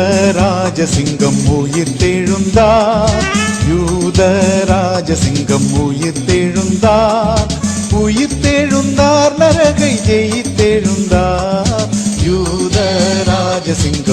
யூத ராஜசிங்கம் உயிர்த்தெழுந்தார். யூத ராஜசிங்கம் உயிர்த்தெழுந்தார். உயிர்த்தெழுந்தார் நரகை ஜெயித்தெழுந்தார். யூத ராஜசிங்கம்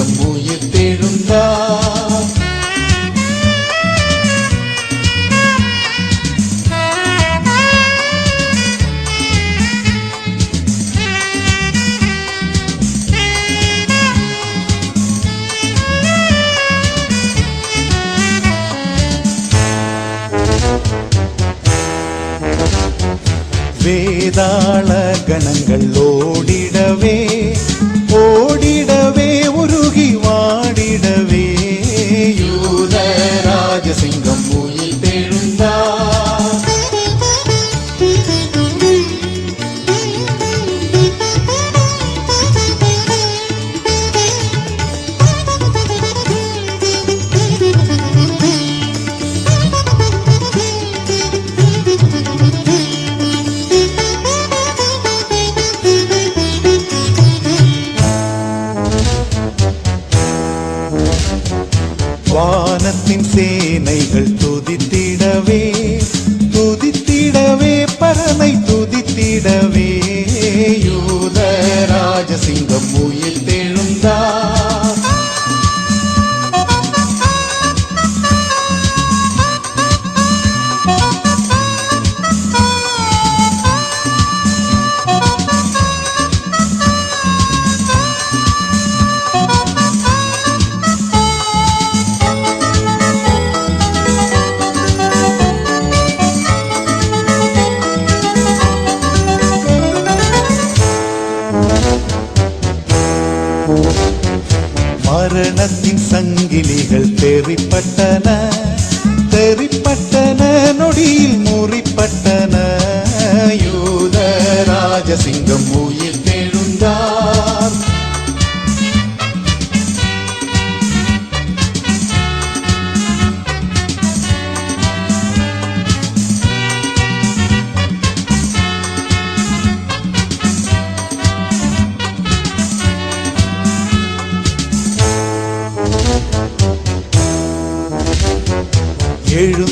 வேதாள கணங்கள் ஓடிடவே சேனைகள் pé.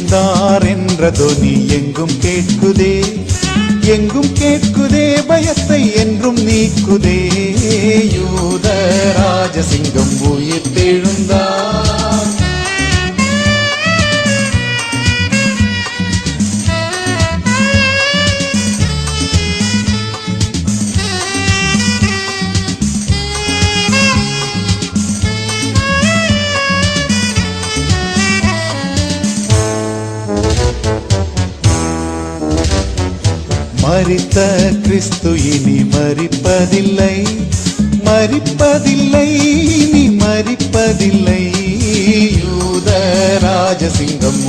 எழுந்தார் என்ற தொனி எங்கும் கேட்குதே. எங்கும் கேட்குதே பயத்தை என்றும் நீக்குதே. யூத ராஜசிங்கம் உயிர் உயிர்த்தெழுந்தார் மரித்த கிறிஸ்து இனி மறிப்பதில்லை மறிப்பதில்லை இனி மறிப்பதில்லை யூத ராஜசிங்கம்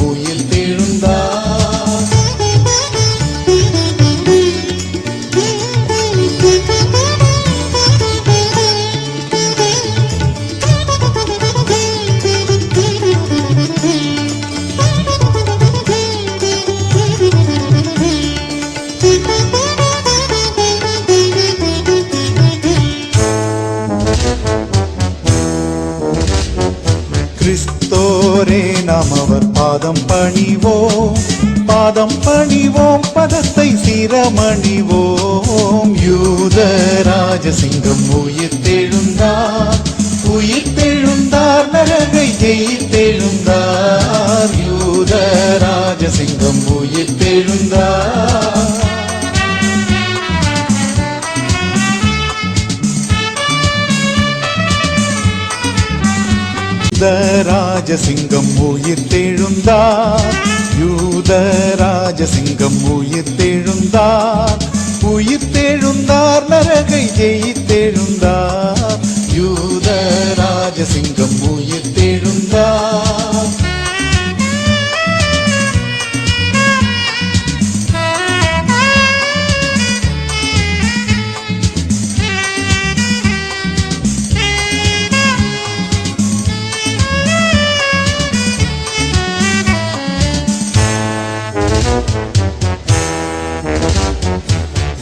யூத ராஜசிங்கம் உயிர் தெழுந்தார். யூத ராஜசிங்கம் உயிர் தெழுந்தார். உயிர் தெழுந்தார் நரகை ஜெயித்தெழுந்தார். யூத ராஜசிங்கம்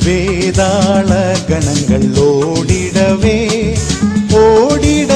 வேதாள கணங்கள் ஓடிடவே ஓடிட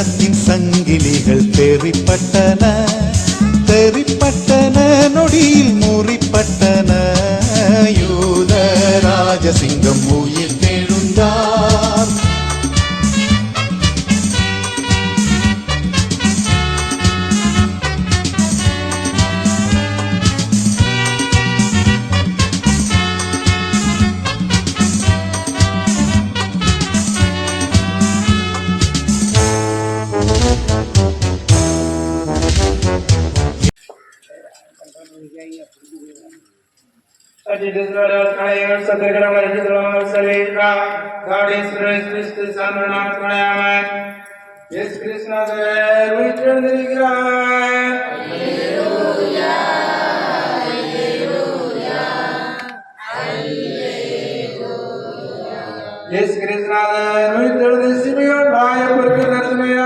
las கலைகள் சத்திரகடங்கள் எதிர்கொள்ளாமல் செல்வீர்களா காடிஸ் கிறிஸ்து சாந்தனாம் துணையாமல் எஸ் கிருஷ்ணாதர் உயிர்த்தெழுந்திருக்கிறார் எஸ் கிருஷ்ணாதர் உயிர்த்தெழுந்து சிமியோன் ராயப்பருக்கு நரசிமையானார்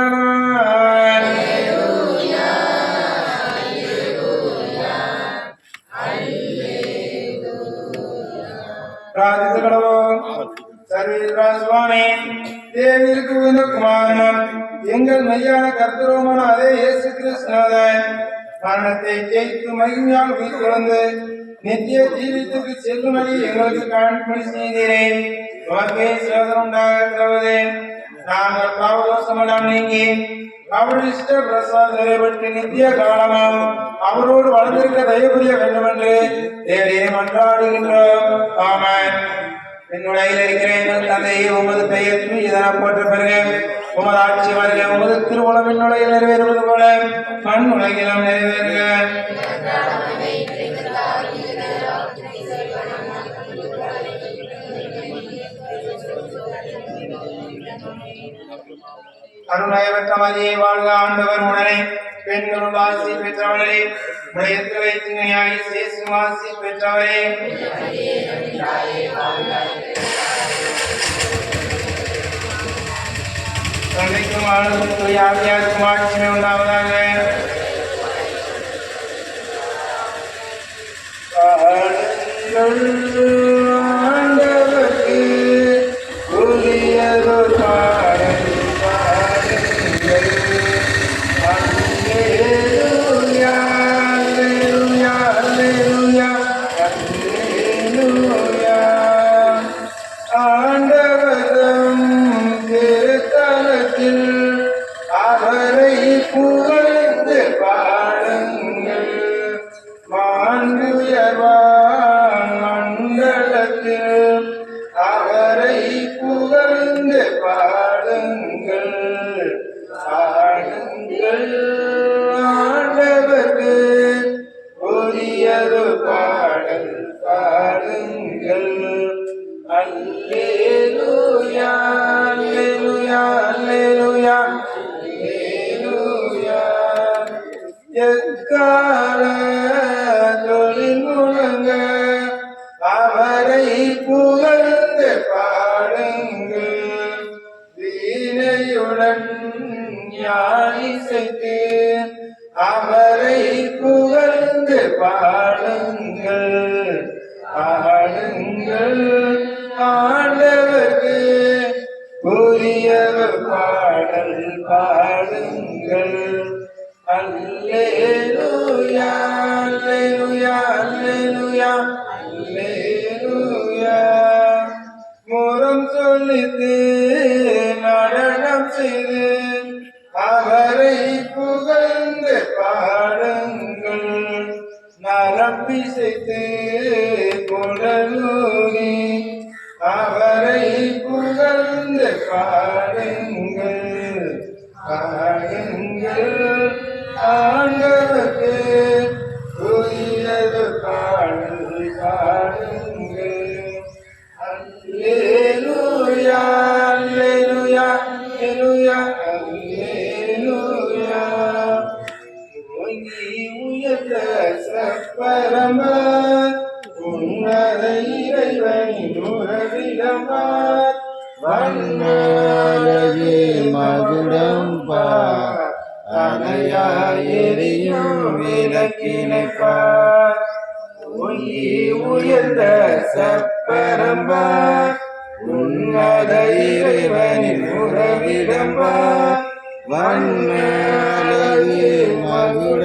தேவிற்கு உந்த எங்கள் மையான கர்த்தரோமான அதே இயேசு கிருஷ்ணாதன் மரணத்தை ஜெயித்து மகிமையால் உயிர் துறந்து நித்திய ஜீவித்துக்கு செல்லும்படி எங்களுக்கு காண்பணி செய்கிறேன் உனக்கே சோதனம் உண்டாகிறது நாங்கள் பாவதோஷமெல்லாம் நீங்கி அவரிஷ்ட பிரசாத் நிறைவேற்றி நித்திய காலமும் அவரோடு வளர்ந்திருக்க தயவுரிய வேண்டும் என்று தேவரே மன்றாடுகின்றோம் ஆமென். என்னுடைய இருக்கிற எங்கள் தந்தையை உமது பெயர் இதன போற்ற பிறகு உமது ஆட்சி வருக உமது திருவுளம் என்னுடைய நிறைவேறுவது போல மண் உலகிலும் நிறைவேறுக. அருணயவற்ற மதியை வாழ்க ஆண்டவர் உடனே. பெண்களுள் ஆசி பெற்றவர்களே உடையத்து வைத்தியாய் சேசும் ஆசி பெற்றவரே. தந்தைக்கும் ஆளுக்கும் யாவியாருக்கும் ஆட்சிமை உண்டாவதாக. பாடுங்கள் எக்கால Hallelujah. Moram solite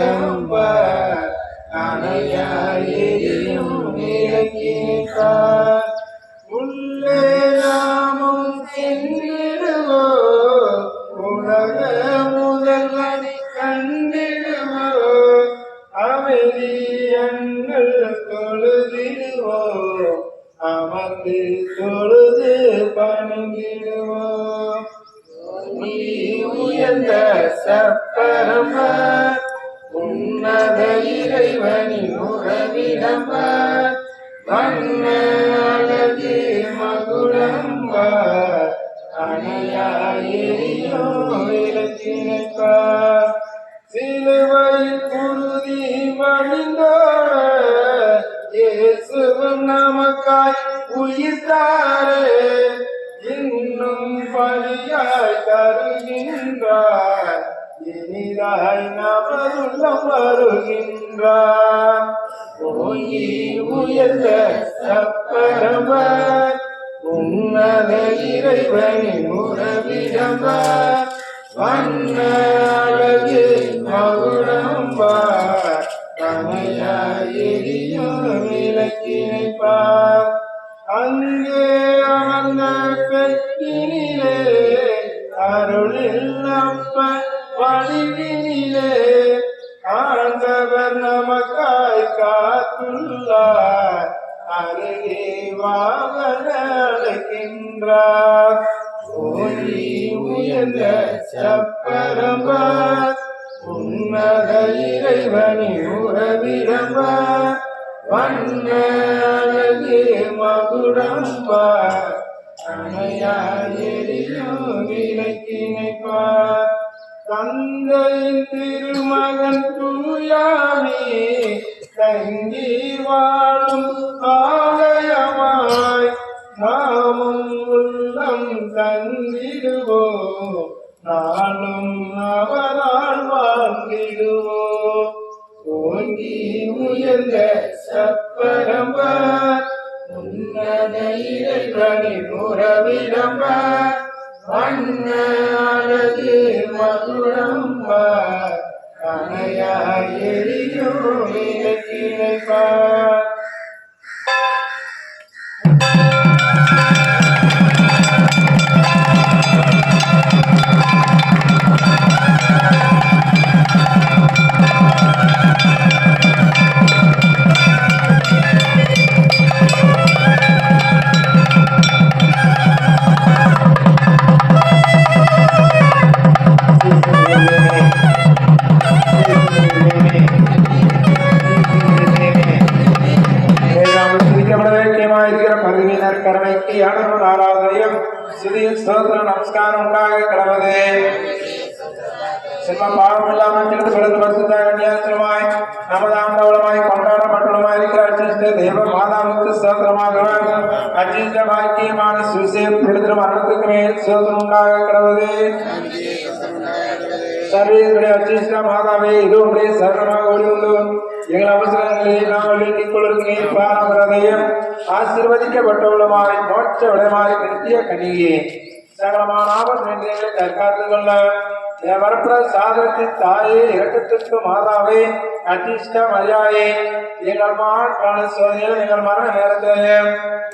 மகுடம்பார் அணையாயெறியும் விளக்கினைப்பார் உள்ளே நாமும் சென்றிடுவோ உலக முதல்வனை கண்டிடுவோ. அமைதி எங்கள் தொழுதிடுவோ அமர்ந்து தொழுது பணிந்திடுவோ. நீ உயர்ந்த சப்பரமா உன்னத இறைவனின் உறவிடம வண்ண அழகு மகுடம்ப அணையாயிரியோ விளக்கினைப்பா சிலுவையில் குருதி வழிந்தோட இயேசுவும் நமக்காய் உயிர்த்தாரே இன்னும் பலியாய் தருகின்றார். இனிதாய் நமதுள்ளம் வருகின்றார். ஓங்கி உயர்ந்த சப்பரமர் உன்னத இறைவனின் உறவிடமர். வண்ண அழகு மகுடம்பார் தமையாயிரியும் விளக்கினைப்பார். அங்கே ஆண்டவர் நமக்காய் காத்துள்ளார். அருகே வாகன அழைக்கின்றார் ஓடி உயர்ந்த சப்பரம்பார் உன்னத இறைவனின் உறவிடம்பார் வண்ண அழகு மகுடம்பார் அணையாயெறியும் விளக்கினைப்பார் தந்தையின் திருமகன் தூயாமே தங்கி வாழும் ஆலயமாய் நாமும் உள்ளம் தந்திடுவோம். நாளும் அவரால் வாழ்ந்திடுவோம். ஓங்கி உயர்ந்த சப்பரம்பர் உன்னத இறைவனின் உறவிடம்பர் வண்ண அழகு மகுடம்பர் கனையாய் எரியும் இலக்கினைப்பார் பாரம்பரதையும் ஆசீர்வதிக்கப்பட்டவளுமாய் மோட்ச விடமாய் நிறுத்திய கனியே. சகலமான ஆபத்து நின்றைகளை தற்காத்து கொள்ள. என் வரப்புற சாதத்தின் தாயே இரக்கத்திற்கு மாதாவே அதிர்ஷ்ட மரியாயே. எங்கள் மாற்றான சோதனையில் எங்கள் மரண நேரத்திலே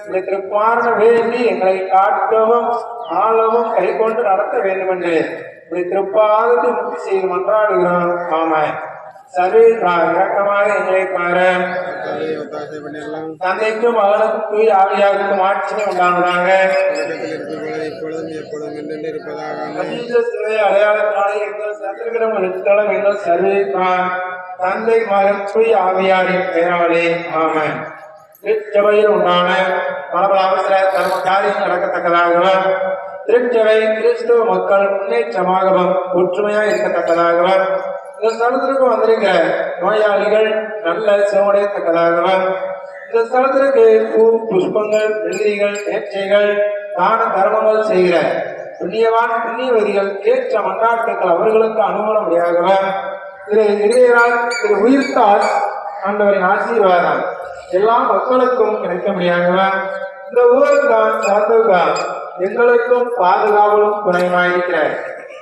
இந்த திருப்பாரண வேண்டி எங்களை காட்டவும் ஆளவும் கை கொண்டு நடத்த வேண்டும் என்று இப்படி திருப்பாதத்தை முக்தி செய்து மன்றாடுகிறோம் ஆமாம் சரி எங்களை பாரு. கர்த்தாவே, தந்தைக்கும் மகனுக்கும் ஆவியாருக்கும் ஆட்சியை உண்டாகுறாங்க தொடக்கத்தில் சிலை அடையாளத்தாலே எங்கள் சத்திரகிடம் எழுத்தளம் எங்கள் சர்வேத்தான் தந்தை மகன் தூய் ஆவியாரின் பெயராலே ஆமன். திருச்சபையில் உண்டான பல பல அவசர தர்ம காரியம் நடக்கத்தக்கதாகவும் திருச்சபை கிறிஸ்துவ மக்கள் முன்னேற்றமாகவும் ஒற்றுமையாக இருக்கத்தக்கதாகவும் இந்த ஸ்தலத்திற்கு வந்திருக்கிற நோயாளிகள் நல்ல சுகமடையத்தக்கதாகவும் இந்த ஸ்தலத்திற்கு பூ புஷ்பங்கள் வெள்ளிகள் நேர்ச்சைகள் தான தர்மங்கள் செய்கிற புண்ணியவான புண்ணியவதிகள் ஏற்ற மன்றாட்டுக்கள் அவர்களுக்கு அனுகூலமுடையாகவும் திரு இறையரால் திரு உயிர்த்தால் ஆண்டவரின் ஆசீர்வாதம் எல்லா மக்களுக்கும் கிடைக்க முடியாதவன் இந்த ஊருக்கு தான் எங்களுக்கும் பாதுகாவலும் துணையுமாயிருக்கிற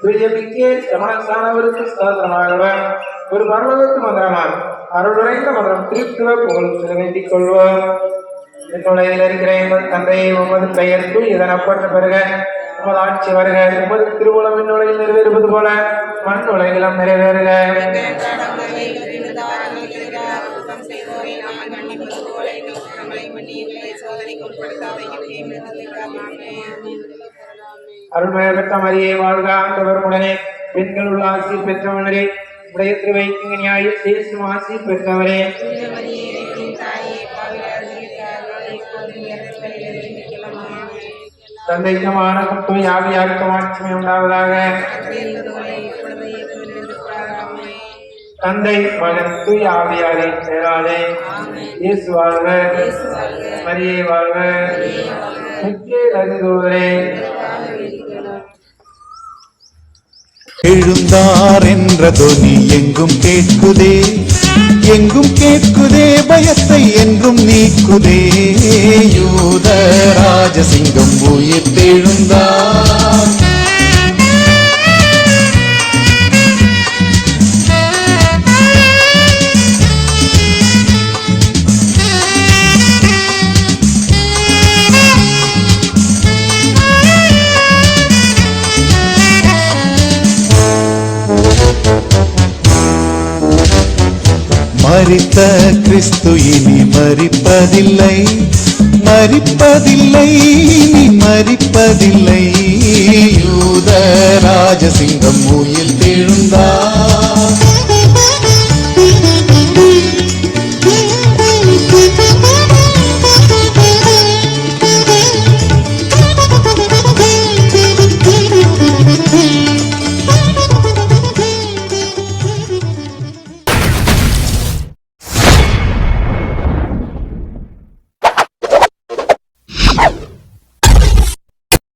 பிஜேபிக்கு சமணசானவருக்கு சுதந்திரமாகவன் ஒரு பரலோகத்து மந்திரமான் அருளுரைந்த மந்திரம் திருத்துவ புகழ் சொல்ல கொள்வோம். தொலைவில் இருக்கிற எங்கள் தந்தையை உமது பெயர் இதனப்பட்ட பிறகு உமது ஆட்சி வருக. உமது திருவுளம் என்னுடைய நிறைவேறுவது போல மண் உலகிலும் நிறைவேறுக. சோதனைக்கு அருள்மய அருள்மயப்பட்ட மரியே வாழ்க ஆண்டவர் உடனே. பெண்கள் உள்ள ஆசி பெற்றவனரே உடைய திருவைக்கு நியாய சேசும் ஆசி பெற்றவரே. தந்தைக்கும் ஆனக்கும் யாவியாருக்கும் ஆட்சிமை உண்டாவதாக. தந்தை மகன் தூய் ஆவியாரின் பெயராலே. இயேசு வாழ்க. மரியை வாழ்க. முக்கிய அறிந்தோரே எழுந்தார் என்ற தொனி எங்கும் கேட்குதே. எங்கும் கேட்குதே பயத்தை என்றும் நீக்குதே. யூத ராஜசிங்கம் உயிர் தெழுந்தார் மறித்த கிறிஸ்து இனி மறிப்பதில்லை. மறிப்பதில்லை இனி மறிப்பதில்லை. யூத ராஜசிங்கம் உயில் தெழுந்தார்.